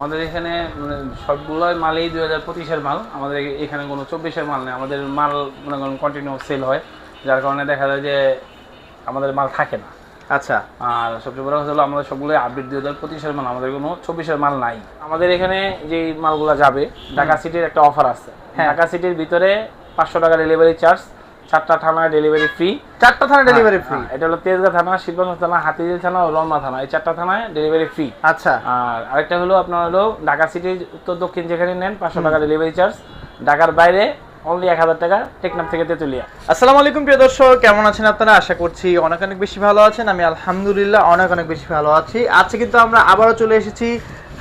আমাদের এখানে মানে সবগুলোই মালই দুই হাজার পঁচিশের মাল। আমাদের এখানে কোনো চব্বিশের মাল নেই। আমাদের মাল মনে করেন কন্টিনিউ সেল হয়। যার কারণে দেখা যায় যে আমাদের মাল থাকে না। আচ্ছা। আর সবচেয়ে বড় কথা হলো আমাদের সবগুলোই আপডেট দুই হাজার পঁচিশের মাল। আমাদের কোনো চব্বিশের মাল নাই। আমাদের এখানে যে মালগুলো যাবে ঢাকা সিটির একটা অফার আছে। হ্যাঁ। ঢাকা সিটির ভিতরে পাঁচশো টাকা ডেলিভারি চার্জ চারটা থানায় ডেলিভারি ফ্রি চারটা থানা ডেলিভারি ফ্রি এটা হলো তেজগাঁ থানা শিবগঞ্জ থানা হাতিঝিল থানা ও রমনা থানা এই চারটা থানায় ডেলিভারি ফ্রি আচ্ছা। আর আরেকটা হলো আপনার হলো ঢাকা সিটি উত্তর দক্ষিণ যেখানে নেন পাঁচশো টাকা ডেলিভারি চার্জ ঢাকার বাইরে অনলি এক হাজার টাকা টেকনাফ থেকে তেতুলিয়া। আসসালামু আলাইকুম প্রিয় দর্শক কেমন আছেন আপনারা? আশা করছি অনেক অনেক বেশি ভালো আছেন। আমি আলহামদুলিল্লাহ অনেক অনেক বেশি ভালো আছি। আজকে কিন্তু আমরা আবারও চলে এসেছি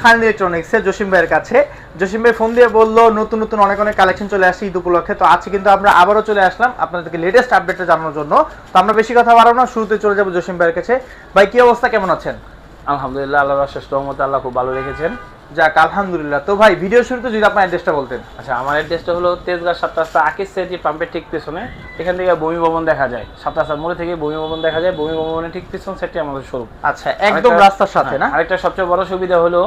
খান ইলেকট্রনিক্সে জসিম ভাইয়ের কাছে। জসিম ভাই ফোন দিয়ে বলল, নতুন নতুন অনেক অনেক কালেকশন চলে আসছে ঈদ উপলক্ষে। তো আজকে কিন্তু আমরা আবারও চলে আসলাম আপনাদেরকে লেটেস্ট আপডেটটা জানানোর জন্য। তো আমরা বেশি কথা বাড়াবো না, শুরুতে চলে যাব জসিম ভাইয়ের কাছে। ভাই, কি অবস্থা? কেমন আছেন? আলহামদুলিল্লাহ আল্লাহ শেষ মহম্মদ আল্লাহ খুব ভালো রেখেছেন। যাক আলহামদুলিল্লাহ। তো ভাই ভিডিও শুরুতে যদি আপনার অ্যাড্রেসটা বলতেন। আচ্ছা আমার অ্যাড্রেসটা হলো তেজগাঁ সাত রাস্তা আকিস সেটি পাম্পের ঠিক পেছনে। এখান থেকে ভূমি ভবন দেখা যায়। সাত রাস্তার মোড়ে থেকে বমি ভবন দেখা যায়। বমি ভবনের ঠিক পিছন সেটি আমাদের শোরুম আচ্ছা একদম রাস্তার সাথে না? হ্যাঁ, আরেকটা সবচেয়ে বড় সুবিধা হলো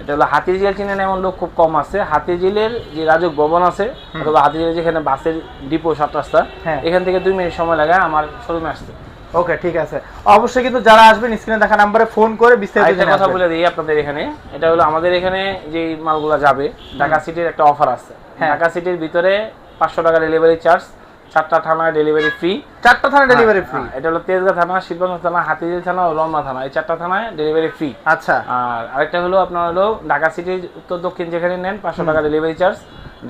এটা হলো হাতিঝিল চিনেন এমন লোক খুব কম আছে। হাতিঝিলের যে রাজক ভবন আছে অথবা হাতিঝিলের যেখানে বাসের ডিপো সাত রাস্তা হ্যাঁ। এখান থেকে দুই মিনিট সময় লাগে আমার শোরুমে আসতে। ওকে ঠিক আছে। অবশ্যই কিন্তু যারা আসবেন স্ক্রিনে দেখা নাম্বারে ফোন করে বিস্তারিত কথা বলে দিই আপনাদের এখানে। এটা হলো আমাদের এখানে যে মালগুলো যাবে ঢাকা সিটির একটা অফার আছে। হ্যাঁ। ঢাকা সিটির ভিতরে পাঁচশো টাকা ডেলিভারি চার্জ চারটা থানায় ডেলিভারি ফ্রি চারটা থানা ডেলিভারি ফ্রি এটা হলো তেজগাঁ থানা শিবগঞ্জ থানা হাতিঝিল থানা ও রমনা থানা। এই চারটা থানায় ডেলিভারি ফ্রি আচ্ছা। আর আরেকটা হলো আপনার হলো ঢাকা সিটির উত্তর দক্ষিণ যেখানে নেন পাঁচশো টাকা ডেলিভারি চার্জ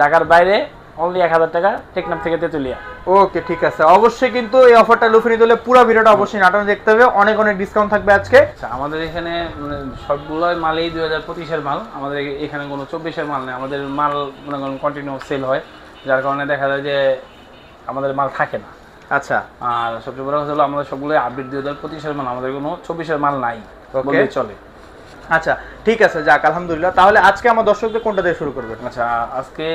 ঢাকার বাইরে অনলি এক হাজার টাকা টেকনাফ থেকে তেতুলিয়া। ওকে ঠিক আছে। অবশ্যই কিন্তু এই অফারটা লুফে নিতে হলে পুরো ভিডিওটা অবশ্যই নাটনে দেখতে হবে। অনেক অনেক ডিসকাউন্ট থাকবে আজকে। আচ্ছা আমাদের এখানে মানে সবগুলোই মালই দুই হাজার পঁচিশের মাল। আমাদের এখানে কোনো চব্বিশের মাল নেই। আমাদের মাল মনে করেন কন্টিনিউ সেল হয়। যার কারণে দেখা যায় যে আমাদের মাল থাকে না। আচ্ছা। আর সবচেয়ে বড় কথা হলো আমাদের সবগুলোই আপডেট দুই হাজার পঁচিশের মাল। আমাদের কোনো চব্বিশের মাল নাই। Okay. চলে। আচ্ছা ঠিক আছে যাক আলহামদুলিল্লাহ। তাহলে আজকে আমার দর্শকদের কোনটা দিয়ে শুরু করবেন? আচ্ছা আজকে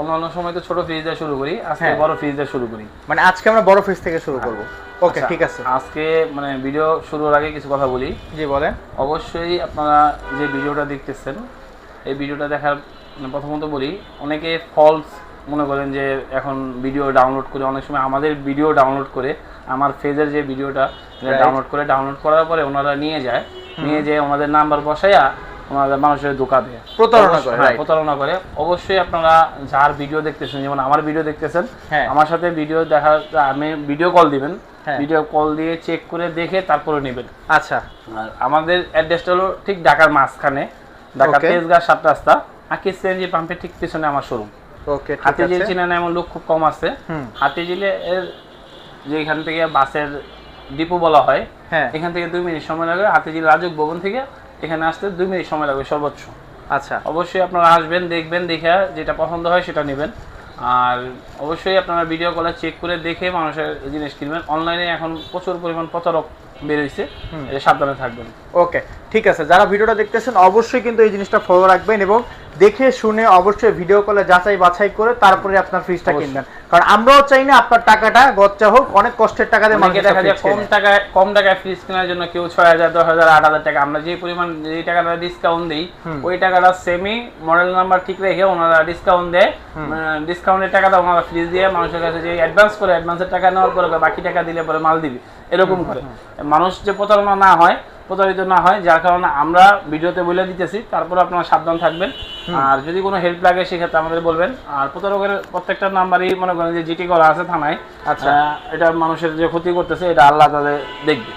অন্যান্য সময় তো ছোট ফ্রিজ দিয়ে শুরু করি আজকে হ্যাঁ। বড় ফ্রিজ দিয়ে শুরু করি। মানে আজকে আমরা বড় ফ্রিজ থেকে শুরু করব। ওকে আচ্ছা, ঠিক আছে। আজকে মানে ভিডিও শুরুর আগে কিছু কথা বলি। জি বলেন। অবশ্যই আপনারা যে ভিডিওটা দেখতেছেন এই ভিডিওটা দেখার মানে প্রথমত বলি অনেকে ফলস মনে করেন যে এখন ভিডিও ডাউনলোড করে অনেক সময় আমাদের ভিডিও ডাউনলোড করে আমার ফেজের যে ভিডিওটা. ডাউনলোড করে ডাউনলোড করার পরে ওনারা নিয়ে যায় নিয়ে যেয়ে ওনাদের নাম্বার বসাইয়া ওনাদের মানুষের ধোকা দেয়। প্রতারণা করে, হ্যাঁ, প্রতারণা করে। অবশ্যই আপনারা যার ভিডিও দেখতেছেন যেমন আমার ভিডিও দেখতেছেন হ্যাঁ। আমার সাথে ভিডিও দেখা আমি ভিডিও কল দিবেন হ্যাঁ। ভিডিও কল দিয়ে চেক করে দেখে তারপরে নেবেন। আচ্ছা। আর আমাদের অ্যাড্রেসটা হলো ঠিক ঢাকার মাঝখানে ঢাকা. তেজগাঁ সাত রাস্তা আকিস সিএনজি পাম্পের ঠিক পিছনে আমার শোরুম ওকে হাতিঝিল আছে। চিনেন এমন লোক খুব কম আছে। হাতিঝিলে এর যেখান থেকে বাসের ডিপো বলা হয় হ্যাঁ। এখান থেকে দুই মিনিট সময় লাগবে হাতিঝিল রাজক ভবন থেকে এখানে আসতে দুই মিনিট সময় লাগবে সর্বোচ্চ। আচ্ছা। অবশ্যই আপনারা আসবেন দেখবেন দেখে যেটা পছন্দ হয় সেটা নেবেন। আর অবশ্যই আপনারা ভিডিও কলে চেক করে দেখে মানুষের জিনিস কিনবেন। অনলাইনে এখন প্রচুর পরিমাণ প্রতারক এটা সাবধানে থাকবেন। ওকে ঠিক আছে যারা ভিডিওটা দেখতেছেন অবশ্যই কিন্তু এই জিনিসটা ফলো রাখবেন এবং দেখে শুনে অবশ্যই ভিডিও কলে যাচাই বাছাই করে তারপরে আপনার ফ্রিজটা কিনবেন। কারণ আমরাও চাই না আপনার টাকাটা গচ্চা হোক অনেক কষ্টের টাকা দিয়ে মানুষ দেখা যায় কম টাকায় কম টাকায় ফ্রিজ কেনার জন্য কেউ ছয় হাজার দশ হাজার আট হাজার টাকা আমরা যে পরিমাণ যে টাকাটা ডিসকাউন্ট দিই ওই টাকাটা সেমি মডেল নাম্বার ঠিক রেখে ওনারা ডিসকাউন্ট দেয়। ডিসকাউন্টের টাকাটা ওনারা ফ্রিজ দিয়ে মানুষের কাছে যে অ্যাডভান্স করে অ্যাডভান্সের টাকা নেওয়ার পরে বাকি টাকা দিলে পরে মাল দিবি। এরকম করে। মানুষ যে প্রতারণা না হয় প্রতারিত না হয় যার কারণে আমরা ভিডিওতে বলে দিতেছি তারপর আপনারা সাবধান থাকবেন। আর যদি কোনো হেল্প লাগে সেক্ষেত্রে আমাদের বলবেন। আর প্রতারকের প্রত্যেকটা নাম্বারই মনে করেন যে জিটি করা আছে থানায়। আচ্ছা। এটা মানুষের যে ক্ষতি করতেছে এটা আল্লাহ তাদের দেখবে।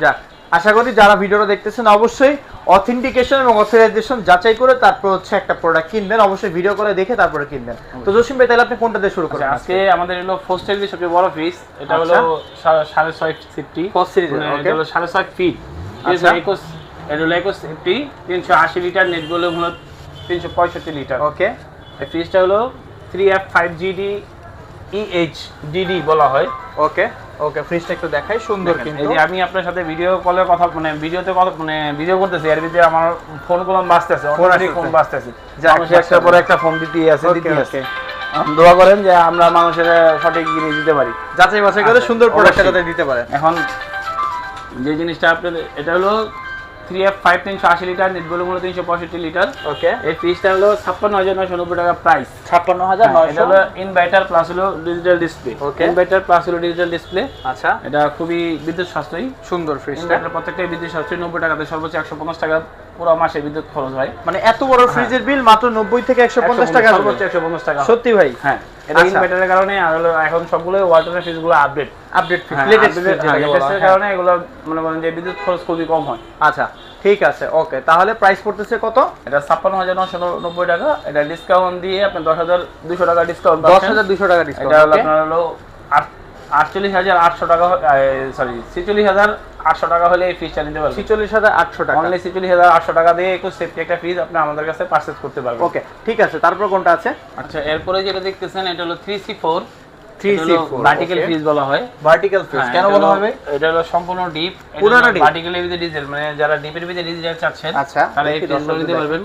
যাক। আশা করি যারা ভিডিওটা দেখতেছেন অবশ্যই অথেন্টিকেশন এবং অথরাইজেশন যাচাই করে তারপর হচ্ছে একটা প্রোডাক্ট কিনবেন। অবশ্যই ভিডিও করে দেখে তারপরে কিনবেন। তো জসিম ভাই তাহলে আপনি কোনটা দিয়ে শুরু আচ্ছা, করবেন আজকে আমাদের হলো ফোস্টের যে সবচেয়ে বড় ফ্রিজ এটা হলো সা- সাড়ে ছয় সিফটি First series এটা হলো সাড়ে ছয় ফিট আচ্ছা। একুশ এটা হলো একুশ ফিফটি তিনশো আশি লিটার নেট ভলিউম হলো তিনশো পঁয়ষট্টি লিটার ওকে এই ফ্রিজটা হলো three F five GD EH DD বলা হয়। ওকে ওকে ফ্রিজটা একটু দেখাই সুন্দর কিন্তু এই যে আমি আপনার সাথে ভিডিও কলে কথা মানে ভিডিওতে কথা মানে ভিডিও করতেছি এর ভিতরে আমার ফোনগুলো বাজতেছে ফোন অনেক। ফোন বাজতেছে যে মানুষ একটা পরে একটা ফোন দিতে আছে দিতে আছে. দোয়া করেন যে আমরা মানুষের সঠিক জিনিস দিতে পারি যাচাই বাছাই করে আচ্ছা, সুন্দর প্রোডাক্টটা। দিতে পারে এখন যে জিনিসটা আপনাদের এটা হলো থ্রি এফ ফাইভ তিনশো আশি লিটার নেট ভলিউম হলো তিনশো পঁয়ষট্টি লিটার ওকে এই ফ্রিজটা হলো ছাপ্পান্ন হাজার নয়শো নব্বই টাকা প্রাইস ছাপ্পান্ন হাজার এটা হলো ইনভার্টার প্লাস হলো digital display Okay. Inverter plus হলো ডিজিটাল ডিসপ্লে আচ্ছা। এটা খুবই বিদ্যুৎ সাশ্রয়ী। সুন্দর ফ্রিজটা প্রত্যেকটাই বিদ্যুৎ সাশ্রয়ী নব্বই টাকাতে সর্বোচ্চ একশো পঞ্চাশ টাকা পুরো মাসে বিদ্যুৎ খরচ হয়। মানে এত বড় ফ্রিজের বিল মাত্র নব্বই থেকে একশো পঞ্চাশ টাকা সর্বোচ্চ একশো পঞ্চাশ টাকা। সত্যি ভাই। হ্যাঁ। এটা আচ্ছা। ইনভার্টারের কারণে আর হলো এখন সবগুলো ওয়াটার ফ্রিজগুলো আপডেট আপডেট লেটেস্টের কারণে এগুলো মনে করেন যে বিদ্যুৎ খরচ খুবই কম হয়। আচ্ছা ঠিক আছে ওকে তাহলে প্রাইস পড়তেছে কত? এটা ছাপ্পান্ন হাজার নশো নব্বই টাকা। এটা ডিসকাউন্ট দিয়ে আপনি দশ হাজার দুশো টাকা ডিসকাউন্ট দশ হাজার দুশো টাকা ডিসকাউন্ট এটা হলো আপনার হলো আটচল্লিশ হাজার আটশো টাকা সরি ছেচল্লিশ হাজার আটশো টাকা হলে এই চালিয়ে নিতে পারবেন ছিচল্লিশ হাজার আটশো টাকা। অনলি ছেচল্লিশ হাজার আটশো টাকা দিয়ে একটু সেফটি একটা ফিজ আপনি আমাদের কাছে পারচেস করতে পারবেন। ওকে ঠিক আছে তারপর কোনটা আছে? আচ্ছা এরপরে যেটা দেখতেছেন এটা হলো three C four 3C4, vertical fridge বলা হয়। ভার্টিক্যাল ফ্রিজ হ্যাঁ, কেন বলা হবে? এটা হলো সম্পূর্ণ ডিপ পুরোটা deep? ভার্টিক্যালের ভিতরে ডিজেল মানে যারা ডিপের ভিতরে ডিজেল চাচ্ছেন আচ্ছা, তারা এই ফ্রিজগুলো নিতে পারবেন।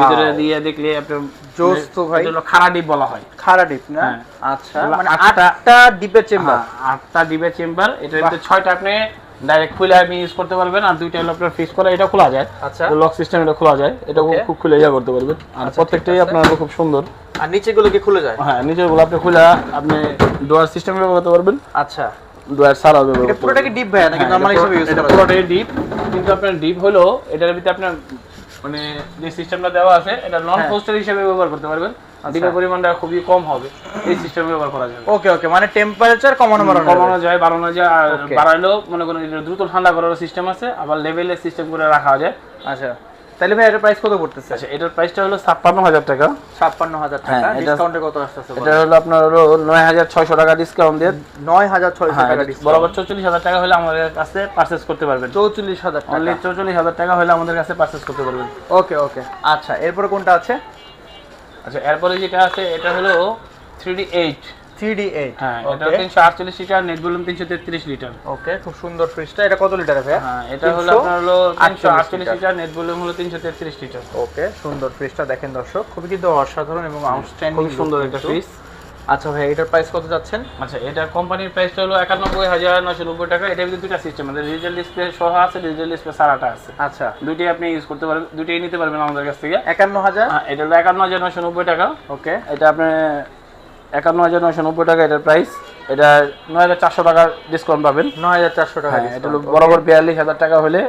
ভিতরে দিয়ে দেখলে আপনি জোস তো ভাই। এটা হলো খাড়া ডিপ বলা হয়। খারা ডিপ না? হ্যাঁ। আচ্ছা মানে আটটা- ডিপের চেম্বার হ্যাঁ, আটটা ডিপের চেম্বার এটার ভিতরে ছয়টা আপনি ডাইরেক্ট খুলে আপনি ইউজ করতে পারবেন আর দুইটা হলো আপনার ফিক্স করা এটা খোলা যায়। আচ্ছা। লক সিস্টেম এটা খোলা যায়। এটা খুব খুলে ইয়া করতে পারবেন। আর আচ্ছা, প্রত্যেকটাই আপনার খুব সুন্দর। আর নিচেগুলো কি খুলে যায়? হ্যাঁ নিচেগুলো গুলো আপনি খুলে আপনি ডোয়ার সিস্টেম ব্যবহার করতে পারবেন। আচ্ছা। ডোয়ার সারা ব্যবহার এটা পুরোটাকে কি ডিপ ভাই নাকি হ্যাঁ, নরমাল এটা হিসেবে ইউজ এটা করা যায়? পুরোটাই ডিপ কিন্তু আপনার ডিপ হলো এটার ভিতরে আপনার মানে যে সিস্টেমটা দেওয়া আছে এটা নন হ্যাঁ। পোস্টার হিসেবে ব্যবহার করতে পারবেন। দিনের পরিমাণটা খুবই কম হবে এই সিস্টেম ব্যবহার করা যাবে। ওকে ওকে মানে টেম্পারেচার কমানো বাড়ানো কমানো যায় বাড়ানো যায় আর. বাড়াইলেও মনে করেন দ্রুত ঠান্ডা করার সিস্টেম আছে আবার লেভেলের সিস্টেম করে রাখা যায়। আচ্ছা। তাহলে ভাই এটার প্রাইস কত পড়তেছে? আচ্ছা এটার প্রাইসটা হলো ছাপ্পান্ন হাজার টাকা। ছাপ্পান্ন হাজার টাকা। হ্যাঁ, ডিসকাউন্টে কত আসতেছে এটা হলো আপনার হলো নয় হাজার ছয়শো টাকা ডিসকাউন্ট দিয়ে। নয় হাজার ছয়শো হ্যাঁ, টাকা ডিসকাউন্ট বরাবর চৌচল্লিশ হাজার টাকা হলে আমাদের কাছে পারচেস করতে পারবেন। চৌচল্লিশ হাজার অনলি টাকা। চৌচল্লিশ হাজার টাকা হলে আমাদের কাছে পারচেস করতে পারবেন। ওকে ওকে আচ্ছা এরপরে কোনটা আছে? আচ্ছা এরপরে যেটা আছে এটা হলো থ্রি হ্যাঁ এটা litre net volume litre. Okay খুব সুন্দর ফ্রিজটা এটা কত লিটার হ্যাঁ এটা হলো আপনার হলো লিটার। নেট ভলিউম হলো তিনশো তেত্রিশ লিটার। ওকে সুন্দর ফ্রিজটা দেখেন দর্শক। খুবই কিন্তু অসাধারণ এবং আউটস্ট্যান্ডিং সুন্দর একটা ফ্রিজ আচ্ছা ভাই এটার প্রাইস কত যাচ্ছেন? আচ্ছা কোম্পানির প্রাইসটা হলো একানব্বই হাজার নশো নব্বই টাকা। এটার ভিতরে দুটা সিস্টেম আছে। ডিজিটাল ডিসপ্লে সহ আছে ডিজিটাল ডিসপ্লে সারাটা আছে। আচ্ছা। দুইটাই আপনি ইউজ করতে পারবেন নিতে পারবেন আমাদের কাছ থেকে। একান্ন হাজার হ্যাঁ, এটা হলো একান্ন হাজার নশো নব্বই টাকা। ওকে এটা আপনি একান্ন হাজার নশো নব্বই টাকা এটার প্রাইস এটা নয় হাজার চারশো টাকার ডিসকাউন্ট পাবেন। নয় হাজার চারশো টাকা হ্যাঁ এটা বরাবর বিয়াল্লিশ হাজার টাকা হলে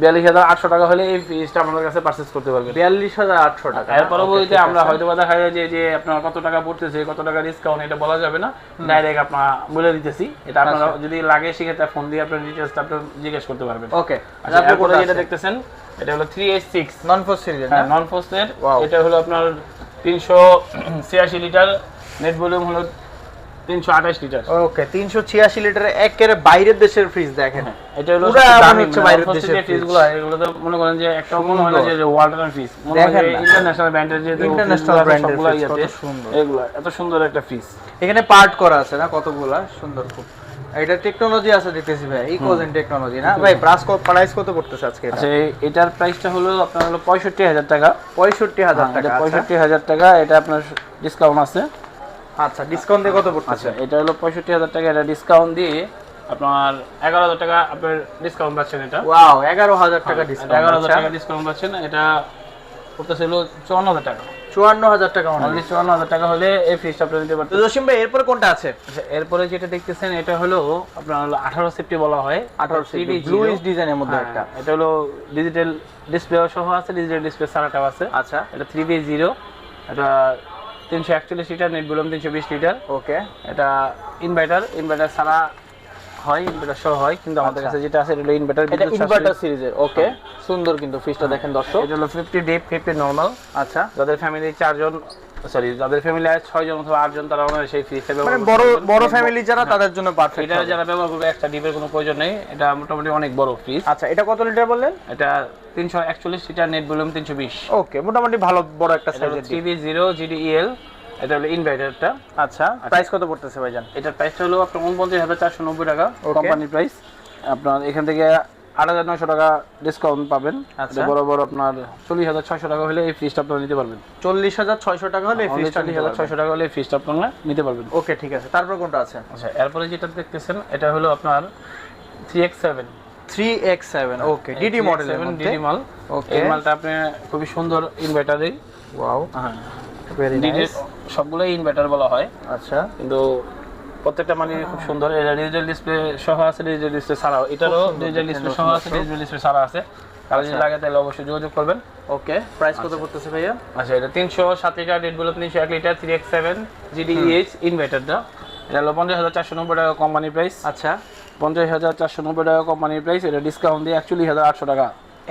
বিয়াল্লিশ হাজার আটশো টাকা হলে এই ফিজটা আমাদের কাছে পারচেস করতে পারবেন। বিয়াল্লিশ হাজার আটশো টাকা। এর পরবর্তীতে আমরা হয়তো বা দেখা যায় যে আপনার কত টাকা পড়তেছে কত টাকা ডিসকাউন্ট এটা বলা যাবে না। ডাইরেক্ট আপনার বলে দিতেছি। এটা আপনারা আচ্ছা। যদি লাগে সেক্ষেত্রে ফোন দিয়ে আপনার ডিটেলসটা আপনি জিজ্ঞেস করতে পারবেন। ওকে আচ্ছা এরপরে যেটা দেখতেছেন এটা হলো three eight six non four সিরিজের হ্যাঁ নন Wow. এটা হলো আপনার তিনশো ছিয়াশি লিটার নেট ভলিউম হলো তিনশো আঠাশ লিটার ওকে তিনশো ছিয়াশি লিটারের একেবারে বাইরের দেশের ফ্রিজ দেখেন। এটা হলো পুরা সবচেয়ে মনে দামি হচ্ছে মানে বাইরের দেশের যে fridge। এগুলো তো মনে করেন যে একটাও মনে হয় যে ওয়ালটন ফ্রিজ দেখেন ইন্টারন্যাশনাল ব্র্যান্ডের যে International brand এর সবগুলো fridge, ইয়াতে কত সুন্দর। এগুলো এত সুন্দর একটা ফ্রিজ এখানে পার্ট করা আছে না কতগুলা? সুন্দর খুব। এটা টেকনোলজি আছে দেখতেছি ভাই ইকোজেন টেকনোলজি না? ভাই প্রাইস কত প্রাইস কত পড়তেছে আজকে আচ্ছা এটার প্রাইসটা হলো আপনার হলো পঁয়ষট্টি হাজার টাকা। পঁয়ষট্টি হাজার হ্যাঁ, টাকা আচ্ছা। পঁয়ষট্টি হাজার টাকা এটা আপনার ডিসকাউন্ট আছে। আচ্ছা ডিসকাউন্ট দিয়ে কত পড়তেছে? আচ্ছা এটা হলো পঁয়ষট্টি হাজার টাকা এটা ডিসকাউন্ট দিয়ে আপনার এগারো হাজার টাকা আপনার ডিসকাউন্ট পাচ্ছেন এটা। ওয়াও এগারো হাজার টাকা ডিসকাউন্ট এগারো হাজার টাকা ডিসকাউন্ট পাচ্ছেন এটা করতেছে হলো চুয়ান্ন হাজার টাকা। চুয়ান্ন হাজার টাকা অনলি চুয়ান্ন হাজার টাকা হলে এই ফ্রিজটা আপনি নিতে তো পারতেন জসিম ভাই এরপরে কোনটা আছে? আচ্ছা এরপরে যেটা দেখতেছেন এটা হলো আপনার হলো আঠারো সেফটি বলা হয়। আঠারো CD ব্লু ডিজাইনের মধ্যে হ্যাঁ, একটা। এটা হলো ডিজিটাল ডিসপ্লে সহ আছে ডিজিটাল ডিসপ্লে সারাটাও আছে। আচ্ছা। এটা থ্রি বি জিরো এটা তিনশো একচল্লিশ লিটার নেট ভলিউম তিনশো বিশ লিটার। ওকে। এটা ইনভার্টার ইনভার্টার ছাড়া হয় ইনভার্টার সহ হয় কিন্তু আমাদের আচ্ছা। কাছে যেটা আছে এটা হলো ইনভার্টার এটা ইনভার্টার সিরিজের ওকে। সুন্দর কিন্তু ফ্রিজটা দেখেন দর্শক। এটা হলো ফিফটি ডিপ ফিফটি নর্মাল আচ্ছা। যাদের ফ্যামিলি চারজন সরি যাদের ফ্যামিলি আছে ছয়জন অথবা আটজন তারা ওনারা সেই ফ্রিজটা মানে ব্যবহার বড় বড় ফ্যামিলি যারা তাদের জন্য পারফেক্ট এটা যারা ব্যবহার করবে একটা ডিপের কোনো প্রয়োজন নেই। এটা মোটামুটি অনেক বড় ফ্রিজ আচ্ছা এটা কত লিটার বললেন? এটা তিনশো একচল্লিশ লিটার নেট ভলিউম তিনশো বিশ। ওকে মোটামুটি ভালো বড় একটা বি জিরো জিডিএল এটা হলো ইনভার্টারটা আচ্ছা প্রাইস কত পড়তেছে ভাইজান? এটার প্রাইসটা হলো আপনার উনপঞ্চাশ হাজার চারশো নব্বই টাকা কোম্পানির প্রাইস আপনার এখান থেকে আট হাজার নয়শো টাকা ডিসকাউন্ট পাবেন। আচ্ছা। বরাবর আপনার চল্লিশ হাজার ছয়শো টাকা হলে এই ফ্রিজটা আপনারা নিতে পারবেন। চল্লিশ হাজার ছয়শো টাকা হলে এই ফ্রিজটা চল্লিশ হাজার ছয়শো টাকা হলে এই ফ্রিজটা আপনারা নিতে পারবেন। ওকে ঠিক আছে। তারপর কোনটা আছে? আচ্ছা এরপরে যেটা দেখতেছেন এটা হলো আপনার three X seven three X seven okay DD model DD মাল Okay. এই মালটা আপনি খুবই সুন্দর ইনভার্টারে ওয়াও হ্যাঁ। সবগুলোই ইনভার্টার বলা হয়। আচ্ছা। কিন্তু প্রত্যেকটা মানে খুব সুন্দর এটা ডিজিটাল ডিসপ্লে সহ আছে ডিজিটাল ডিসপ্লে ছাড়াও। এটারও ডিজিটাল ডিসপ্লে সহ আছে ডিজিটাল ডিসপ্লে ছাড়া আছে। কারও যদি লাগে তাহলে অবশ্যই যোগাযোগ করবেন। ওকে প্রাইস কত পড়তেছে ভাইয়া? আচ্ছা এটা তিনশো সাত লিটার রেড বুলো তিনশো এক litre three X seven GDH ইনভার্টারটা এটা হলো পঞ্চাশ হাজার চারশো নব্বই টাকা কোম্পানি প্রাইস আচ্ছা। পঞ্চাশ হাজার চারশো নব্বই টাকা কোম্পানির প্রাইস এটা ডিসকাউন্ট দিয়ে একচল্লিশ হাজার আটশো টাকা।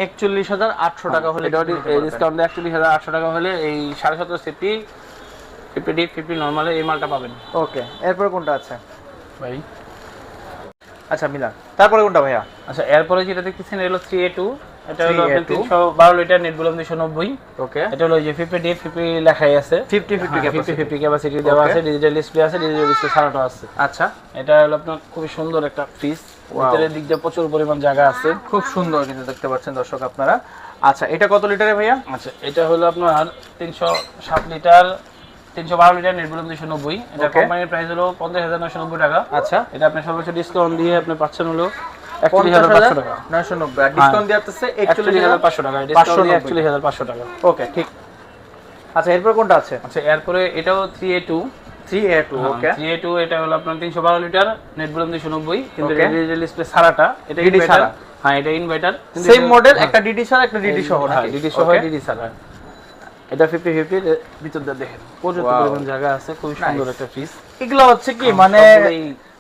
একচল্লিশ হাজার আটশো টাকা হলে নিতে পারবেন। ডিসকাউন্ট দিয়ে একচল্লিশ হাজার আটশো টাকা হলে এই সাড়ে সতেরো সিফটি ফিফটি ডি ফিফটি নর্মালে এই মালটা পাবেন। ওকে এরপরে কোনটা আছে? ভাই। আচ্ছা মিলান। তারপরে কোনটা ভাইয়া? আচ্ছা এরপরে যেটা দেখতেছেন এটা হলো থ্রি এ টু এটা হলো 3A2 তিনশো বারো লিটার নেট বললাম দুশো নব্বই। ওকে। এটা হলো যে ফিফটি ডি ফিফটি লেখাই আছে। Fifty fifty fifty fifty capacity দেওয়া আছে ডিজিটাল ডিসপ্লে আছে ডিজিটাল ডিসপ্লে ছাড়াটা আছে। আচ্ছা। এটা হলো আপনার খুবই সুন্দর একটা ফ্রিজ. ভিতরের দিক দিয়ে প্রচুর পরিমাণ জায়গা আছে। খুব সুন্দর কিন্তু দেখতে পাচ্ছেন দর্শক আপনারা। আচ্ছা এটা কত লিটারে ভাইয়া? আচ্ছা এটা হলো আপনার তিনশো সাত লিটার তিনশো বারো লিটার নেট বলুন দুশো নব্বই। এটা কোম্পানির প্রাইস হলো পঞ্চাশ হাজার নশো নব্বই টাকা। আচ্ছা। এটা আপনি সর্বোচ্চ ডিসকাউন্ট দিয়ে আপনি পাচ্ছেন হলো একচল্লিশ পঞ্চাশ হাজার হাজার পাঁচশো টাকা। নয়শো নব্বই। আর ডিসকাউন্ট দিয়ে আসতেছে একচল্লিশ একচল্লিশ হাজার হাজার পাঁচশো টাকা। ডিসকাউন্ট দিয়ে 590 একচল্লিশ হাজার পাঁচশো টাকা। ওকে ঠিক। আচ্ছা এরপর কোনটা আছে? আচ্ছা এরপরে এটাও three A two three A two okay three A two এটা হলো আপনার তিনশো বারো লিটার নেট দুশো নব্বই। কিন্তু. ডিসপ্লে ছাড়াটা এটা হ্যাঁ এটা ইনভার্টার সেম মডেল একটা ডিডি ছাড়া একটা ডিডি সহ হ্যাঁ ডিডি সহ Okay. ডিডি ছাড়া। এটা ফিফটি ফিফটি ভিতর দিয়ে দেখেন। পর্যাপ্ত পরিমাণ জায়গা আছে খুবই সুন্দর একটা ফ্রিজ এগুলো হচ্ছে কি মানে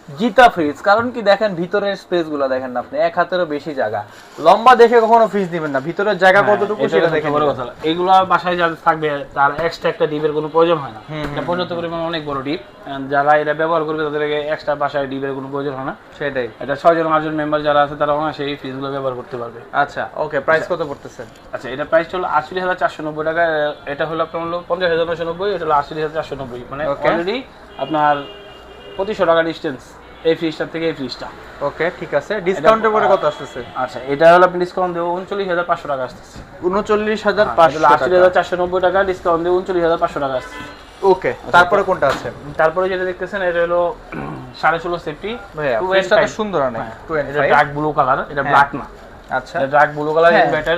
জিতা ফ্রিজ কারণ কি দেখেন ভিতরের স্পেসগুলো দেখেন না আপনি এক হাতেরও বেশি জায়গা। লম্বা দেখে কখনো ফ্রিজ দিবেন না ভিতরের জায়গা কতটুকু সেটা দেখে বড় কথা। এগুলো বাসায় যারা থাকবে তার এক্সট্রা একটা ডিপের কোনো প্রয়োজন হয় না। এটা পর্যাপ্ত পরিমাণ অনেক বড় ডিপ যারা এটা ব্যবহার করবে তাদের এক্সট্রা বাসায় ডিপের কোনো প্রয়োজন হয় না। সেটাই। এটা ছয়জন আটজন মেম্বার যারা আছে তারা অনায়াসে এই ফ্রিজগুলো ব্যবহার করতে পারবে। আচ্ছা ওকে প্রাইস কত পড়তেছে? আচ্ছা এটা প্রাইস হলো আটচল্লিশ হাজার চারশো নব্বই টাকা। এটা হলো আপনার হলো পঞ্চাশ হাজার নশো নব্বই এটা হলো আটচল্লিশ হাজার চারশো নব্বই। মানে. অলরেডি আপনার পঁচিশশো টাকা ডিস্টেন্স এই ফ্রিজটার থেকে এই ফ্রিজটা। ওকে ঠিক আছে। ডিসকাউন্টের পরে কত আসতেছে? আচ্ছা এটা হলো আপনি ডিসকাউন্ট দেবো উনচল্লিশ হাজার পাঁচশো টাকা আসতেছে। উনচল্লিশ হাজার হ্যাঁ, পাঁচশো আশি হাজার চারশো নব্বই টাকা ডিসকাউন্ট দিয়ে উনচল্লিশ হাজার পাঁচশো টাকা আসছে ওকে তারপরে কোনটা আছে? তারপরে যেটা দেখতেছেন এটা হলো সাড়ে ষোলো সেফটি Two তো সুন্দর অনেক টু এন্ড এটা ডার্ক ব্লু কালার এটা হ্যাঁ। ব্ল্যাক না। আচ্ছা। এটা ডার্ক ব্লু কালার হ্যাঁ। ইনভার্টার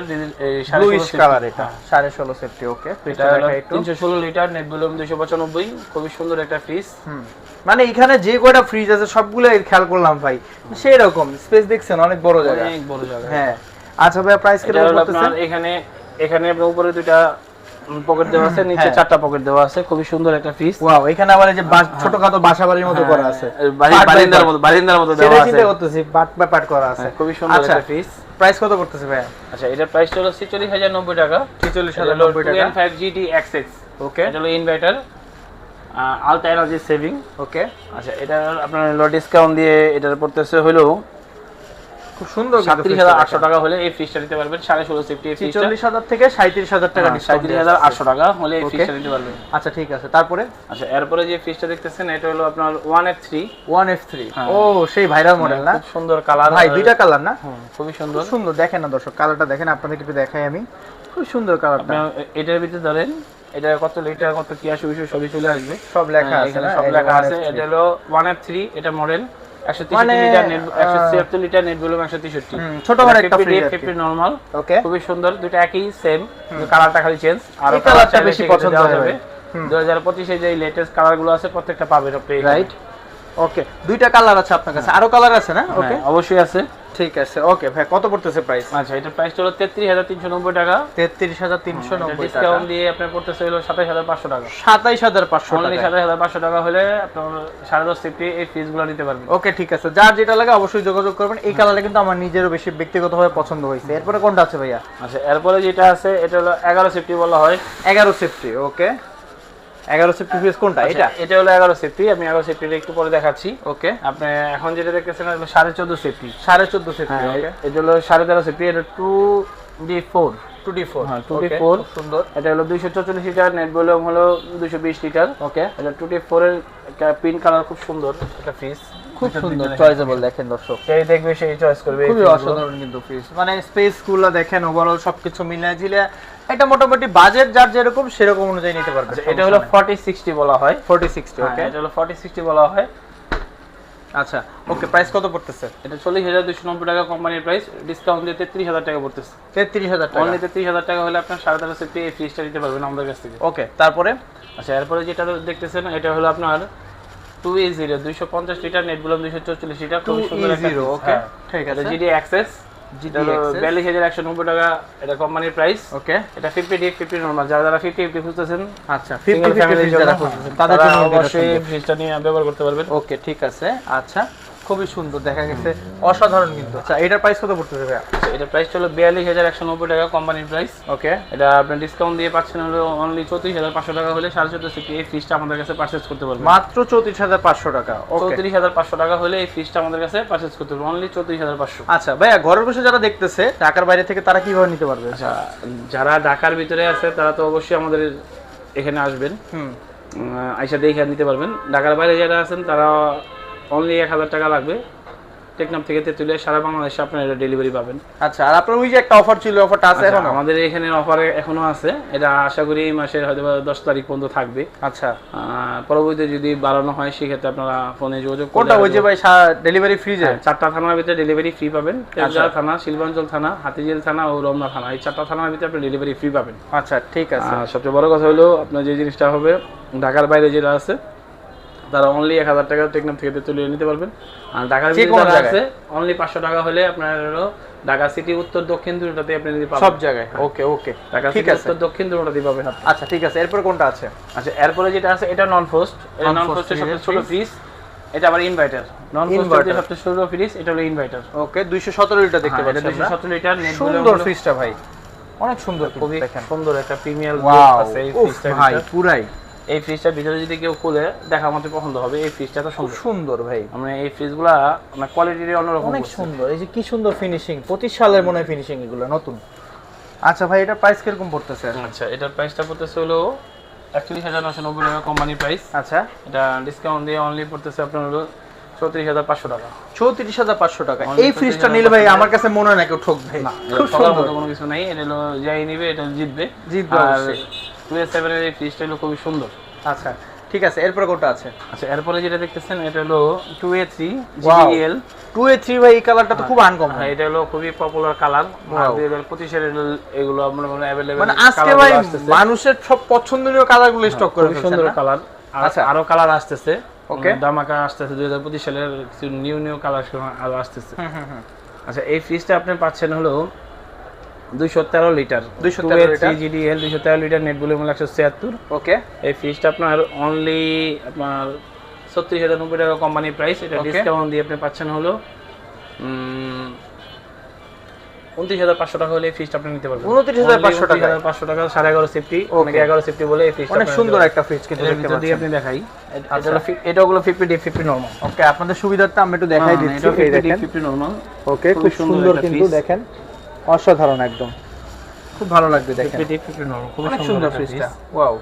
ব্লুইশ কালার এটা সাড়ে ষোলো সেফটি ওকে এটা ফ্রিজটা হলো দেখা একটু। তিনশো ষোলো লিটার নেট ভলিউম দুশো পঁচানব্বই খুবই সুন্দর একটা ফ্রিজ হুম। মানে এখানে যে কয়টা ফ্রিজ আছে সবগুলো খেয়াল করলাম ভাই। সেই রকম স্পেস দেখছেন অনেক বড় জায়গা। অনেক বড় জায়গা। হ্যাঁ। আচ্ছা ভাই প্রাইস এটা হলো করতেছেন? এখানে এখানে উপরে দুইটা পকেট দেওয়া আছে নিচে হ্যাঁ। চারটা পকেট দেওয়া আছে খুবই সুন্দর একটা ফ্রিজ ওয়াও এখানে আবার এই যে বাস- ছোটখাটো বাসা বাড়ির মতো করা আছে। by বারিন্দার মতো বারিন্দার মতো দেওয়া আছে। চিন্তা করতেছি পার্ট বাই পার্ট করা আছে। হ্যাঁ, খুবই সুন্দর আচ্ছা একটা ফ্রিজ প্রাইস কত করতেছে ভাই আচ্ছা এটার প্রাইস হলো ছেচল্লিশ হাজার নব্বই টাকা। ছেচল্লিশ এটা হাজার হলো নব্বই টাকা। ফাইভ জিটি এক্সএক্স ওকে এটা হলো ইনভার্টার আলটা এনার্জি সেভিং ওকে? আচ্ছা এটা আপনার হলো ডিসকাউন্ট দিয়ে এটার পড়তেছে হলো খুব সুন্দর সাতত্রিশ হাজার আটশো টাকা হলে এই ফ্রিজটা নিতে পারবেন সাড়ে ষোলো সেফটি ছেচল্লিশ হাজার থেকে সাঁত্রিশ হাজার টাকা ডিসকাউন্ট সাঁত্রিশ হাজার আটশো টাকা হলে এই ফ্রিজটা নিতে পারবেন। আচ্ছা ঠিক আছে। তারপরে? আচ্ছা এরপরে যে ফ্রিজটা দেখতেছেন এটা হলো আপনার one F three one F three হ্যাঁ। ও সেই ভাইরাল মডেল না? খুব সুন্দর কালার ভাই দুইটা কালার না? খুবই সুন্দর। সুন্দর। দেখেন না দর্শক কালারটা দেখেন আপনাদের একটু দেখাই আমি। খুব সুন্দর আপনার এটার ভিতরে ধরেন এটা কত লিটার কত কি আসে সবই চলে আসবে। সব লেখা হ্যাঁ, আছে সব লেখা আছে। এটা হলো ওয়ান এফ থ্রি এটা মডেল মানে, খুবই সুন্দর দুটো একই সেম কালারটা খালি চেঞ্জ আর কালারটা বেশি পছন্দ হয় দু হাজার পঁচিশে যে লেটেস্ট কালারগুলো আছে প্রত্যেকটা পাবেন আপনি রাইট ওকে দুইটা কালার আছে আপনার কাছে। আরও কালার আছে না? ওকে হ্যাঁ, অবশ্যই আছে। ঠিক আছে ওকে ভাই কত পড়তেছে প্রাইস আচ্ছা এটা প্রাইস হলো তেত্রিশ হাজার তিনশো নব্বই টাকা। তেত্রিশ হাজার তিনশো নব্বই টাকা। ডিসকাউন্ট দিয়ে আপনার পড়তেছে হলো সাতাশ হাজার পাঁচশো টাকা। সাতাইশ হাজার পাঁচশো অনলি টাকা সাতাশ হাজার পাঁচশো টাকা হলে আপনার সাড়ে দশ সিফটি এই ফ্রিজগুলো নিতে পারবেন। ওকে ঠিক আছে। যার যেটা লাগে অবশ্যই যোগাযোগ করবেন। এই কালারটা কিন্তু আমার নিজেরও বেশি ব্যক্তিগতভাবে পছন্দ হয়েছে। এরপরে কোনটা আছে ভাইয়া? আচ্ছা এরপরে যেটা আছে এটা হলো এগারো সিফটি বলা হয়। এগারো সেফটি ওকে এগারো সেফটি ফিস কোনটা? এটা এটা? এটা হলো এগারো সিফটি আমি এগারো সিফটিটা একটু পরে দেখাচ্ছি। ওকে আপনি এখন যেটা দেখতেছেন হলো সাড়ে চোদ্দ সিফটি সাড়ে চোদ্দ সেফটি হ্যাঁ এটা হলো সাড়ে তেরো সিফটি এটা two D four two D four হ্যাঁ, 2D4 সুন্দর। এটা হলো দুইশো চল্লিশ লিটার নেট ভলিউম হলো দুশো বিশ লিটার। ওকে এটা টু ডি ফোরের একটা পিন কালার খুব সুন্দর একটা ফ্রিজ খুব সুন্দর চয়েসেবল দেখেন দর্শক। সেই দেখবে সেই চয়েস করবে খুবই অসাধারণ কিন্তু ফ্রিজ মানে স্পেসগুলো দেখেন ওভারঅল সবকিছু মিলে ঝিলে এটা মোটামুটি বাজেট যার যেরকম সেরকম অনুযায়ী নিতে পারবে আচ্ছা, এটা হলো ফর্টি সিক্সটি বলা হয়। ফোর্টি সিক্সটি ওকে ওকে এটা হলো ফর্টি সিক্সটি বলা হয়। আচ্ছা ওকে প্রাইস কত পড়তেছে? এটা চল্লিশ হাজার দুশো নব্বই টাকা কোম্পানির প্রাইস ডিসকাউন্ট দিয়ে তেত্রিশ হাজার টাকা পড়তেছে। তেত্রিশ হাজার টাকা। অনলি তেত্রিশ হাজার টাকা হলে আপনার সাড়ে তেরো সেফটি এই ফ্রিজটা নিতে পারবেন আমাদের কাছ থেকে। ওকে তারপরে? আচ্ছা এরপরে যেটা দেখতেছেন এটা হলো আপনার টু এ জিরো দুইশো পঞ্চাশ লিটার নেট বললাম দুইশো চল্লিশ লিটার খুব সুন্দর একটা 2E0, okay, ঠিক আছে। জিডি অ্যাক্সেস বিয়াল্লিশ হাজার একশো নব্বই টাকা এটা কোম্পানির প্রাইস ওকে এটা ফিফটি ডি ফিফটি নর্মাল যারা যারা ফিফটি ফিফটি খুঁজতেছেন আচ্ছা ফিফটি ফ্যামিলির যারা খুঁজছেন, তাদের জন্য অবশ্যই ফ্রিজটা নিয়ে ব্যবহার করতে পারবেন। ওকে ঠিক আছে আচ্ছা। খুবই সুন্দর দেখা গেছে অসাধারণ কিন্তু। আচ্ছা এটার প্রাইস কত পড়তেছে ভাইয়া? এটা প্রাইস হলো বিয়াল্লিশ হাজার একশো নব্বই টাকা কোম্পানির প্রাইস ওকে এটা আপনি ডিসকাউন্ট দিয়ে পাচ্ছেন হলো অনলি চৌত্রিশ হাজার পাঁচশো টাকা হলে সাড়ে চোদ্দ সিপি এই ফ্রিজটা আমাদের কাছে পারচেস করতে পারবেন। মাত্র চৌত্রিশ হাজার পাঁচশো টাকা চৌত্রিশ হাজার পাঁচশো টাকা হলে এই ফ্রিজটা আমাদের কাছে পারচেস করতে পারবেন অনলি চৌত্রিশ হাজার পাঁচশো। আচ্ছা ভাইয়া ঘরের বসে যারা দেখতেছে ঢাকার বাইরে থেকে তারা কীভাবে নিতে পারবে? আচ্ছা যারা ঢাকার ভিতরে আছে তারা তো অবশ্যই আমাদের এখানে আসবেন। হুম। আইসা দেখে নিতে পারবেন। ঢাকার বাইরে যারা আছেন তারা অনলি এক হাজার টাকা লাগবে। টেকনাম থেকে তেতুলিয়া সারা বাংলাদেশে আপনারা এটা ডেলিভারি পাবেন। আচ্ছা আর আপনার ওই যে একটা অফার ছিল অফারটা আছে আচ্ছা, এখনও? আমাদের এখানে অফার এখনও আছে। এটা আশা করি এই মাসের হয়তো বা দশ তারিখ পর্যন্ত থাকবে। আচ্ছা। পরবর্তীতে যদি বাড়ানো হয় সেক্ষেত্রে আপনারা ফোনে যোগাযোগ কোনটা? ওই যে ভাই ডেলিভারি ফ্রিজে হ্যাঁ, চারটা থানার ভিতরে ডেলিভারি ফ্রি পাবেন। তেজগাঁও থানা শিলবাঞ্চল থানা হাতিঝিল থানা ও রমনা থানা। এই চারটা থানার ভিতরে আপনি ডেলিভারি ফ্রি পাবেন। আচ্ছা ঠিক আছে। সবচেয়ে বড় কথা হলো আপনার যে জিনিসটা হবে ঢাকার বাইরে যেটা আছে তারা অনলি এক হাজার টাকা টেকনাম থেকে তুলে নিতে পারবেন। আর ঢাকার ভিতরে? আছে অনলি পাঁচশো টাকা হলে আপনার হলো ঢাকা সিটি উত্তর দক্ষিণ দুটোতে আপনি নিতে পারবেন। সব জায়গায়। ওকে ওকে ঢাকা সিটি উত্তর দক্ষিণ দুটোতে পাবেন আচ্ছা ঠিক আছে। এরপর কোনটা আছে? আচ্ছা এরপরে যেটা আছে এটা নন ফ্রোস্ট এটা নন ফ্রোস্টের সবচেয়ে ছোট ফ্রিজ এটা আবার ইনভার্টার নন। ফ্রোস্টের সবচেয়ে ছোট ফ্রিজ এটা হলো ইনভার্টার ওকে দুইশো সতেরো লিটার দেখতে এটা পাচ্ছি দুশো আমরা। সতেরো লিটার নেট সুন্দর ফ্রিজটা ভাই। অনেক সুন্দর খুবই সুন্দর একটা প্রিমিয়ার ওয়াও আছে এই উফ ফ্রিজটার ভাই পুরাই। এই ফ্রিজটার ভিতরে যদি কেউ খুলে দেখার মতো পছন্দ হবে। এই ফ্রিজটা তো খুব সুন্দর। ভাই। মানে এই ফ্রিজগুলা আমরা কোয়ালিটির অন্যরকম অনেক সুন্দর। এই যে কি সুন্দর ফিনিশিং পঁচিশ সালের মনে হয় ফিনিশিং এগুলো নতুন। আচ্ছা ভাই এটা প্রাইস কীরকম পড়তেছে? আচ্ছা এটার প্রাইসটা পড়তেছে হলো একচল্লিশ হাজার নশো নব্বই টাকা কোম্পানি প্রাইস আচ্ছা। এটা ডিসকাউন্ট দিয়ে অনলি পড়তেছে আপনার হলো চৌত্রিশ হাজার পাঁচশো টাকা। চৌত্রিশ হাজার পাঁচশো টাকা। এই ফ্রিজটা নিলে ভাই আমার কাছে মনে হয় না কেউ ঠকবে। না খুব সুন্দর। কোনো কিছু নাই এটা হলো যাই নিবে এটা জিতবে। জিতবে আর। টু এস সেভেনের এই ফ্রিজটা হলো খুবই সুন্দর। আচ্ছা ঠিক আছে এরপর কোনটা আছে আচ্ছা এরপরে যেটা দেখতেছেন এটা হলো two A three. Two A three ভাই এই কালারটা তো খুব আনকমন হ্যাঁ এটা হলো খুবই পপুলার কালার Wow. দুই হাজার পঁচিশের এগুলো মনে করেন অ্যাভেলেবেল মানে আজকে ভাই মানুষের সব পছন্দনীয় কালারগুলো স্টক করে খুবই সুন্দর কালার আচ্ছা। আরও কালার আসতেছে Okay. দামাকা আসতেছে দুই হাজার পঁচিশ সালের কিছু নিউ নিউ কালার আরও আসতেছে। আচ্ছা এই ফ্রিজটা আপনি পাচ্ছেন হলো দুইশো তেরো লিটার। 213 লিটার। জিডিএল দুইশো তেরো লিটার নেট বলে একশো ছিয়াত্তর। ওকে এই ফ্রিজটা আপনার অনলি আপনার ছত্রিশ হাজার নব্বই টাকা কোম্পানির প্রাইস এটা ডিসকাউন্ট দিয়ে আপনি পাচ্ছেন হলো উনত্রিশ হাজার পাঁচশো টাকা হলে এই ফ্রিজটা আপনি নিতে পারবেন। 29,500 টাকায়? হাজার পাঁচশো টাকা সাড়ে এগারো সেফটি অনেকে এগারো সেফটি বলে এই ফ্রিজটা অনেক সুন্দর একটা ফ্রিজ কিন্তু দেখতে দিয়ে আপনি দেখাই এটা হলো fifty D fifty normal okay আপনাদের সুবিধার্থে আমি একটু দেখাই দিচ্ছি। ফিফটি নর্মাল ওকে খুব সুন্দর কিন্তু দেখেন। অসাধারণ একদম। খুব ভালো লাগবে দেখেন খুব সুন্দর ফ্রিজটা। ওয়াও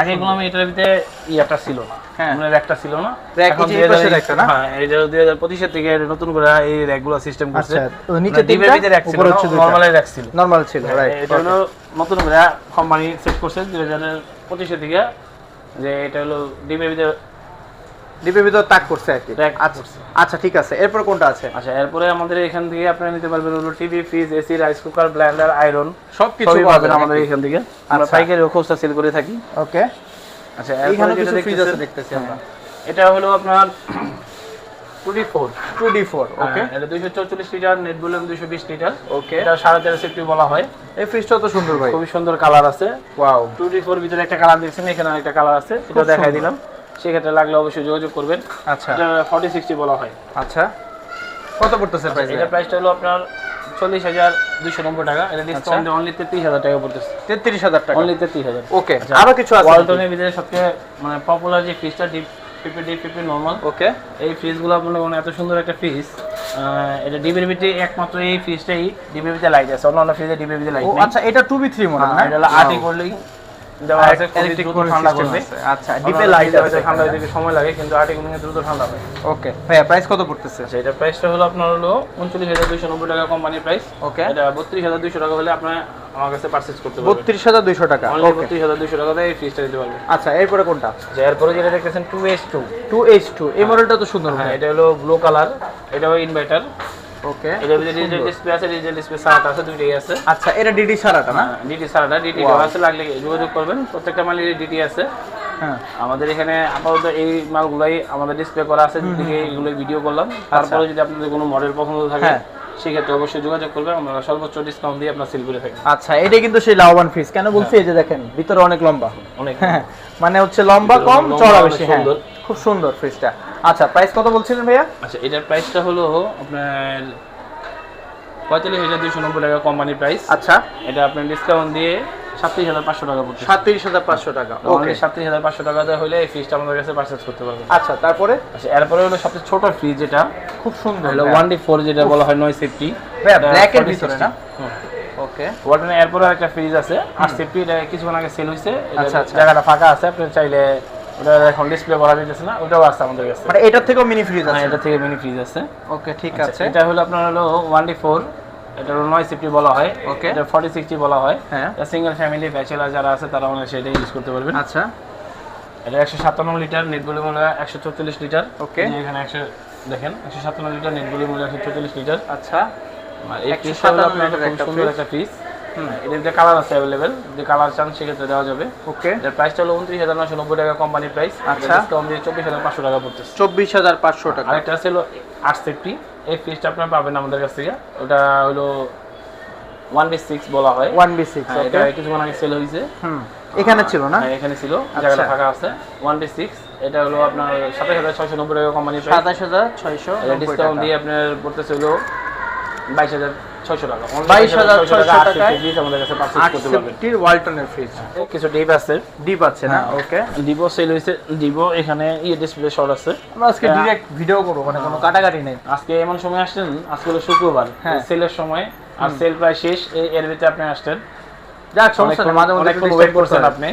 আগে কোনো আমি এটার ভিতরে ইয়েটা ছিল না। হ্যাঁ। মানে র্যাকটা ছিল না। এখন এই যে পাশে 2000 না? হ্যাঁ এটা 2025 থেকে নতুন করে এই র্যাকগুলো সিস্টেম করছে। আচ্ছা তো নিচে ডিবের ভিতরে র্যাক ছিল নরমাল র্যাক ছিল। নরমাল ছিল রাইট এটা হলো নতুন করে কোম্পানি সেট করছে 2025 থেকে যে এটা হলো ডিবের ভিতরে ডিপের ভিতর তাক করছে আর কি। আচ্ছা আচ্ছা ঠিক আছে। এরপর কোনটা আছে? আচ্ছা এরপরে আমাদের এখান থেকে আপনারা নিতে পারবেন হলো TV fridge AC rice cooker blender iron সব কিছু পাবেন আমাদের এখান থেকে। আমরা আচ্ছা। পাইকারি খোঁজটা সেল করে থাকি। ওকে। আচ্ছা এরপরে কিছু ফ্রিজ আছে দেখতেছি আমরা। এটা হলো আপনার two D four two D four okay okay. এটা দুইশো চৌচল্লিশ লিটার নেট ভলিউম দুইশো বিশ লিটার। ওকে। এটা সাড়ে তেরো সেফটি বলা হয়। এই ফ্রিজটা তো সুন্দর ভাই। খুবই সুন্দর কালার আছে। ওয়াও টু ডি ফোর ভিতরে একটা কালার দেখছেন এখানে একটা কালার আছে। এটা দেখাই দিলাম। সেক্ষেত্রে লাগলে অবশ্যই যোগাযোগ করবেন। আচ্ছা। ফর্টি সিক্সটি বলা হয়। আচ্ছা। কত পড়তেছে প্রাইস এটা প্রাইসটা হলো আপনার চল্লিশ হাজার দুইশো নব্বই টাকা। এটা আচ্ছা। ডিসকাউন্ট অনলি তেত্রিশ হাজার টাকা পড়তেছে। তেত্রিশ হাজার টাকা। অনলি তেত্রিশ হাজার। ওকে আচ্ছা। আরও কিছু আছে ওয়ালটনের ভিতরে সবচেয়ে মানে পপুলার যে ফ্রিজটা deep fifty deep fifty normal okay. এই ফ্রিজগুলো মনে করেন এত সুন্দর একটা ফ্রিজ এটা ডিবের ভিতরে একমাত্র এই ফ্রিজটাই ডিবের ভিতরে লাইট আছে। অন্য অন্য ফ্রিজে ডিবের ভিতরে লাইট আচ্ছা এটা টু বি থ্রি মনে হয় হ্যাঁ, এটা হলো আটি করলেই দেওয়া আছে খুবই দ্রুত ঠান্ডা করবে। আচ্ছা ডিপে ডিপে লাইট আছে ঠান্ডা দিতে সময় লাগে কিন্তু আর্টিকেল দ্রুত ঠান্ডা ওকে ভাইয়া প্রাইস কত পড়তেছে? আচ্ছা এটা প্রাইসটা হলো আপনার হলো উনচল্লিশ হাজার দুইশো নব্বই টাকা কোম্পানির প্রাইস ওকে এটা বত্রিশ হাজার দুইশো টাকা হলে আপনার আমার কাছে পারচেজ করতে পারবেন। বত্রিশ হাজার দুইশো টাকা। অনলি ওকে বত্রিশ হাজার দুইশো টাকা দিয়ে এই ফ্রিজটা দিতে পারবেন। আচ্ছা এরপরে কোনটা? যে এরপরে যেটা দেখতেছেন two S two two H two এই মডেলটা তো সুন্দর হ্যাঁ ভাই এটা হলো ব্লু কালার এটা হলো ইনভার্টার ওকে এটা ভিতরে ডিজিটাল ডিসপ্লে আছে ডিজিটাল ডিসপ্লে সাত আছে দুইটাই আছে। আচ্ছা এটা ডিডি ছাড়াটা না? ডিটি সারাটা ডিটি আছে লাগলে যোগাযোগ করবেন। প্রত্যেকটা মালের ডিটি আছে। হ্যাঁ। আমাদের এখানে আপাতত এই মালগুলাই আমাদের ডিসপ্লে করা আছে দিকে এগুলো ভিডিও করলাম। তারপরে যদি আপনাদের কোনো মডেল পছন্দ থাকে হ্যাঁ। সেক্ষেত্রে অবশ্যই যোগাযোগ করবেন। আমরা সর্বোচ্চ ডিসকাউন্ট দিয়ে আপনার সেল করে থাকি। আচ্ছা এটা কিন্তু সেই লাভবান ফিস কেন বলছি? এই যে দেখেন ভিতরে অনেক লম্বা। অনেক হ্যাঁ মানে হচ্ছে লম্বা কম চড়া বেশি হ্যাঁ। সুন্দর। খুব সুন্দর ফ্রিজটা আচ্ছা প্রাইস কত বলছিলেন ভাইয়া? আচ্ছা এটার প্রাইসটা হলো আপনার পঁয়তাল্লিশ হাজার দুইশো নব্বই টাকা কোম্পানির প্রাইস আচ্ছা। এটা আপনার ডিসকাউন্ট দিয়ে সাতত্রিশ হাজার পাঁচশো টাকা পড়ছে সাতত্রিশ হাজার পাঁচশো টাকা ওকে সাতত্রিশ হাজার পাঁচশো হলে এই ফ্রিজটা আমাদের কাছে পারচেস করতে পারবেন। আচ্ছা তারপরে? আচ্ছা এরপরে হলো সবচেয়ে ছোট ফ্রিজ যেটা খুব সুন্দর হলো ওয়ান ডি ফোর যেটা বলা হয় নয় সেফটি ভাইয়া ব্ল্যাক এর ভিতরে না? ওকে ওয়াটার এরপরে একটা ফ্রিজ আছে আর সেফটি এটা কিছুক্ষণ আগে সেল হয়েছে আচ্ছা, আচ্ছা। জায়গাটা ফাঁকা আছে আপনি চাইলে ওটা এখন ডিসপ্লে করা যাইতেছে না ওটাও আছে আমাদের কাছে। মানে এটার থেকেও মিনি ফ্রিজ হ্যাঁ আছে? এটা থেকে মিনি ফ্রিজ আছে। ওকে ঠিক আচ্ছা, আছে। এটা হলো আপনার হলো ওয়ান ডি ফোর এটা নয় সেফটি বলা হয়। Okay. এটা ফর্টি সিক্সটি বলা হয়। হ্যাঁ। সিঙ্গেল ফ্যামিলি ব্যাচেলার যারা আছে তারা মানে সেটা ইউজ করতে পারবেন। আচ্ছা। এটা একশো সাতান্ন লিটার নেট ভলিউম হলো একশো চৌচল্লিশ লিটার। যে এখানে একশো দেখেন একশো সাতান্ন লিটার নেট হলো একশো চৌচল্লিশ লিটার। আচ্ছা। আর এই 157 ফ্রিজটা হলো আপনার খুব সুন্দর একটা ফ্রিজ এটার যে কালার আছে অ্যাভেলেবেল যে কালার চান সেক্ষেত্রে দেওয়া যাবে। ওকে এটার প্রাইসটা হলো উনত্রিশ হাজার নশো নব্বই টাকা কোম্পানির প্রাইস আচ্ছা। ডিসকাউন্ট দিয়ে চব্বিশ হাজার পাঁচশো টাকা পড়তেছে। চব্বিশ হাজার পাঁচশো টাকা। আরেকটা আছে হলো আট সেফটি এই ফ্রিজটা আপনার পাবেন আমাদের কাছ থেকে। ওটা হলো ওয়ান বি সিক্স বলা হয়। ওয়ান বি সিক্স ওকে এটা কিছুক্ষণ আগে সেল হয়েছে। হুম এখানে ছিল না? হ্যাঁ, এখানে ছিল। আচ্ছা। জায়গাটা ফাঁকা আছে। ওয়ান বি সিক্স এটা হলো আপনার সাতাশ হাজার ছয়শো নব্বই টাকা কোম্পানির প্রাইস সাতাশ হাজার ছয়শো ডিসকাউন্ট দিয়ে আপনার পড়তেছে হলো বাইশ হাজার। ছয়শো টাকা। 22,600 আট টাকায় ফিফটি আমাদের কাছে করতে পারবেন। ওয়ালটনের ফ্রিজ কিছু ডিপ আছে? ডিপ আছে না? হ্যাঁ। ওকে ডিভো সেল হয়েছে। ডিভো এখানে ইয়ে ডিসপ্লে শর্ট আছে। আমরা আজকে ডিরেক্ট ভিডিও করব মানে কোনো কাটাকাটি নেই। আজকে এমন সময় আসছেন আজকে হলো শুক্রবার। হ্যাঁ। সেলের সময় আর সেল প্রায় শেষ এর ভিতরে আপনি আসছেন। যাক সমস্যা মাঝে মধ্যে একটু ওয়েট করছেন আপনি।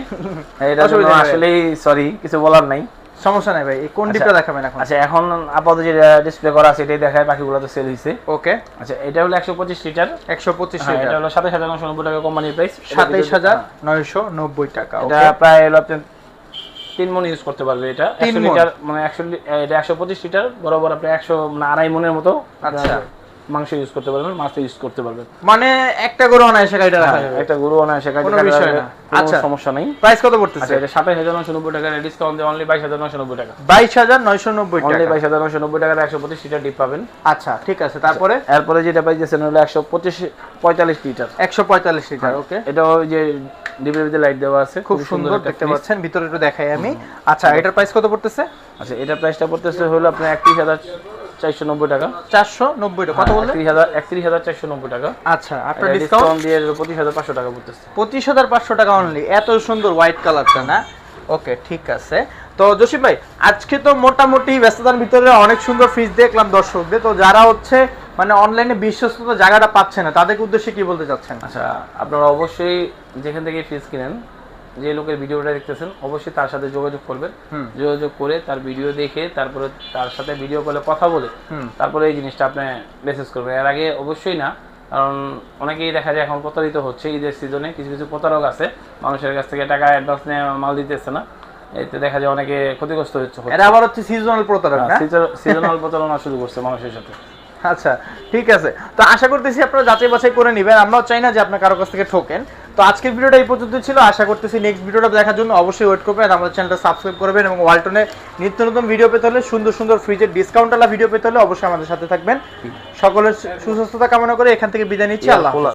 হয়। নেই। আসলেই সরি কিছু বলার নাই। সমস্যা নেই ভাই কোন আচ্ছা। ডিপটা দেখাবেন এখন? আচ্ছা এখন আপাতত যেটা ডিসপ্লে করা আছে এটাই দেখায় বাকিগুলো তো সেল হয়েছে ওকে আচ্ছা এটা হলো একশো পঁচিশ লিটার একশো পঁচিশ হ্যাঁ, এটা হলো সাতাশ হাজার নশো নব্বই টাকা কোম্পানির প্রাইস সাতাইশ হাজার নয়শো নব্বই টাকা এটা প্রায় হলো আপনি তিন মন ইউজ করতে পারবে এটা। তিন একশো মণ? লিটার মানে একশো লি- এটা একশো পঁচিশ লিটার বরাবর আপনি একশো মানে আড়াই মনের মতো আচ্ছা। মাংস ইউজ করতে পারবেন মাছ ইউজ করতে পারবেন। মানে একটা করে অনায়াসে গাড়িটা রাখা যাবে। একটা গরু অনায়াসে কাজে কোনো বিষয় না। আচ্ছা। সমস্যা নেই। প্রাইস কত আচ্ছা পড়তেছে এটা হাজার নশো নব্বই টাকা ডিসকাউন্ট দিয়ে অনলি বাইশ হাজার নশো নব্বই টাকা। বাইশ হাজার নয়শো নব্বই অনলি টাকা। নব্বই টাকার একশো পঁচিশ লিটার ডিপ পাবেন। আচ্ছা ঠিক আছে তারপরে? এরপরে যেটা পাইছেন হলো একশো পঁচিশ পঁয়তাল্লিশ লিটার একশো পঁয়তাল্লিশ লিটার ওকে এটা ওই যে ডিপের ভিতরে লাইট দেওয়া আছে খুব সুন্দর দেখতে পাচ্ছেন ভিতরে একটু দেখাই আমি। আচ্ছা এটার প্রাইস কত পড়তেছে? আচ্ছা এটার প্রাইসটা পড়তেছে হলো আপনার একত্রিশ হাজার চারশো নব্বই টাকা। চারশো নব্বই টাকা। কত বললেন একত্রিশ হাজার একত্রিশ হাজার চারশো নব্বই টাকা। আচ্ছা আপনার ডিসকাউন্ট ডিসকাউন্ট দিয়ে পঁচিশ হাজার পাঁচশো টাকা পড়তেছে পঁচিশ হাজার পাঁচশো টাকা অনলি এত সুন্দর হোয়াইট কালারটা না? ওকে ঠিক আছে। তো জসিম ভাই আজকে তো মোটামুটি ব্যস্ততার ভিতরে অনেক সুন্দর ফ্রিজ দেখলাম দর্শকদের। তো যারা হচ্ছে মানে অনলাইনে বিশ্বস্ত জায়গাটা পাচ্ছে না। তাদের উদ্দেশ্যে কি বলতে চাচ্ছেন? আচ্ছা আপনারা অবশ্যই যেখান থেকে ফিজ কিনেন যে লোকের ভিডিওটা দেখতেছেন অবশ্যই তার সাথে যোগাযোগ করবেন। যোগাযোগ করে তার ভিডিও দেখে তারপরে তার সাথে ভিডিও কলে কথা বলে তারপরে এই জিনিসটা আপনি মেসেজ করবেন। এর আগে অবশ্যই না কারণ অনেকেই দেখা যায় এখন প্রতারিত হচ্ছে ঈদের সিজনে কিছু কিছু প্রতারক আছে মানুষের কাছ থেকে টাকা অ্যাডভান্স নিয়ে মাল দিতেছে না। এতে দেখা যায় অনেকে ক্ষতিগ্রস্ত হচ্ছে। এটা আবার হচ্ছে সিজনাল প্রতারক সিজনাল প্রতারণা শুরু করছে মানুষের সাথে। আচ্ছা ঠিক আছে। তো আশা করতেছি আপনারা যাচাই বাছাই করে নেবেন। আমরাও চাই না যে আপনার কারও কাছ থেকে ঠকেন। তো আজকের ভিডিওটা এই পর্যন্ত ছিল। আশা করতেছি নেক্সট ভিডিওটা দেখার জন্য অবশ্যই ওয়েট করবেন আমাদের চ্যানেলটা সাবস্ক্রাইব করবেন এবং ওয়ালটনে নিত্য নতুন ভিডিও পেতে হলে সুন্দর সুন্দর ফ্রিজের ডিসকাউন্টওয়ালা ভিডিও পেতে হলে অবশ্যই আমাদের সাথে থাকবেন। সকলের সুস্বাস্থ্যতা কামনা করে এখান থেকে বিদায় নিচ্ছি। আল্লাহ।